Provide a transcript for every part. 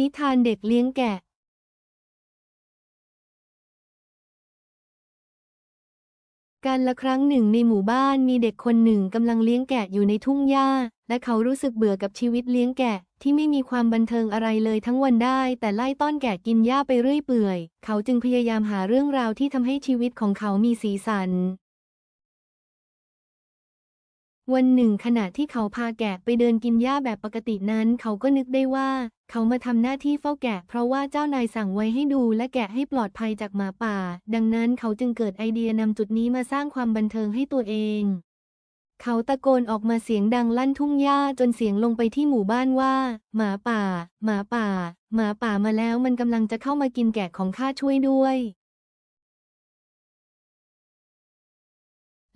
นิทานเด็กเลี้ยงแกะการละครั้งหนึ่งในหมู่บ้านมีเด็กคนหนึ่งกำลังเลี้ยงแกะอยู่ในทุ่งหญ้า และเขารู้สึกเบื่อกับชีวิตเลี้ยงแกะ ที่ไม่มีความบันเทิงอะไรเลยทั้งวันได้ แต่ไล่ต้อนแกะกินหญ้าไปเรื่อยเปื่อย เขาจึงพยายามหาเรื่องราวที่ทำให้ชีวิตของเขามีสีสัน วันหนึ่งขณะที่เขาพาแกะไปเดินกินหญ้าแบบปกตินั้น เขาก็นึกได้ว่า เขามาทำหน้าที่เฝ้าแกะ เพราะว่าเจ้านายสั่งไว้ให้ดูและแกะให้ปลอดภัยจากหมาป่า ดังนั้นเขาจึงเกิดไอเดียนำจุดนี้มาสร้างความบันเทิงให้ตัวเอง เขาตะโกนออกมาเสียงดังลั่นทุ่งหญ้าจนเสียงลงไปที่หมู่บ้านว่า หมาป่า หมาป่า หมาป่ามาแล้วมันกำลังจะเข้ามากินแกะของข้าช่วยด้วย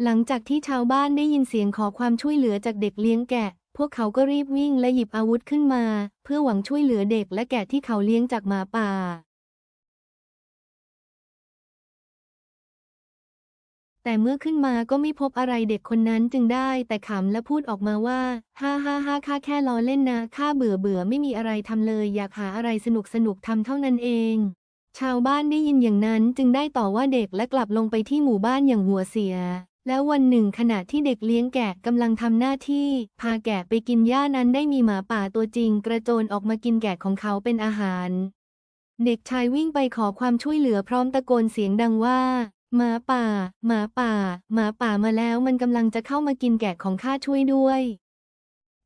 หลังจากที่ชาวบ้านได้ยินเสียงขอความช่วยเหลือจากเด็กเลี้ยงแกะ พวกเขาก็รีบวิ่งและหยิบอาวุธขึ้นมา เพื่อหวังช่วยเหลือเด็กและแกะที่เขาเลี้ยงจากหมาป่า แต่เมื่อขึ้นมาก็ไม่พบอะไรเด็กคนนั้นจึงได้ แต่ขำและพูดออกมาว่าฮ่าฮ่าฮ่าข้าแค่ล้อเล่นนะข้าเบื่อเบื่อไม่มีอะไรทำเลย อยากหาอะไรสนุกสนุกทำเท่านั้นเองชาวบ้านได้ยินอย่างนั้นจึงได้ต่อว่าเด็กและกลับลงไปที่หมู่บ้านอย่างหัวเสีย แล้ววันหนึ่งขณะที่เด็กเลี้ยงแกะกำลังทำหน้าที่ พาแกะไปกินหญ้านั้นได้มีหมาป่าตัวจริง กระโจนออกมากินแกะของเขาเป็นอาหาร เด็กชายวิ่งไปขอความช่วยเหลือพร้อมตะโกนเสียงดังว่า หมาป่า หมาป่า หมาป่ามาแล้วมันกำลังจะเข้ามากินแกะของข้าช่วยด้วย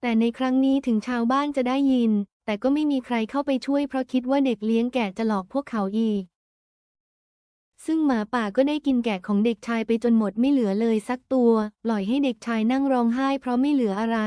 แต่ในครั้งนี้ถึงชาวบ้านจะได้ยิน แต่ก็ไม่มีใครเข้าไปช่วยเพราะคิดว่าเด็กเลี้ยงแกะจะหลอกพวกเขาอีก ซึ่งหมาป่าก็ได้กินแกะของเด็กชายไปจนหมดไม่เหลือเลยสักตัว ปล่อยให้เด็กชายนั่งร้องไห้เพราะไม่เหลืออะไร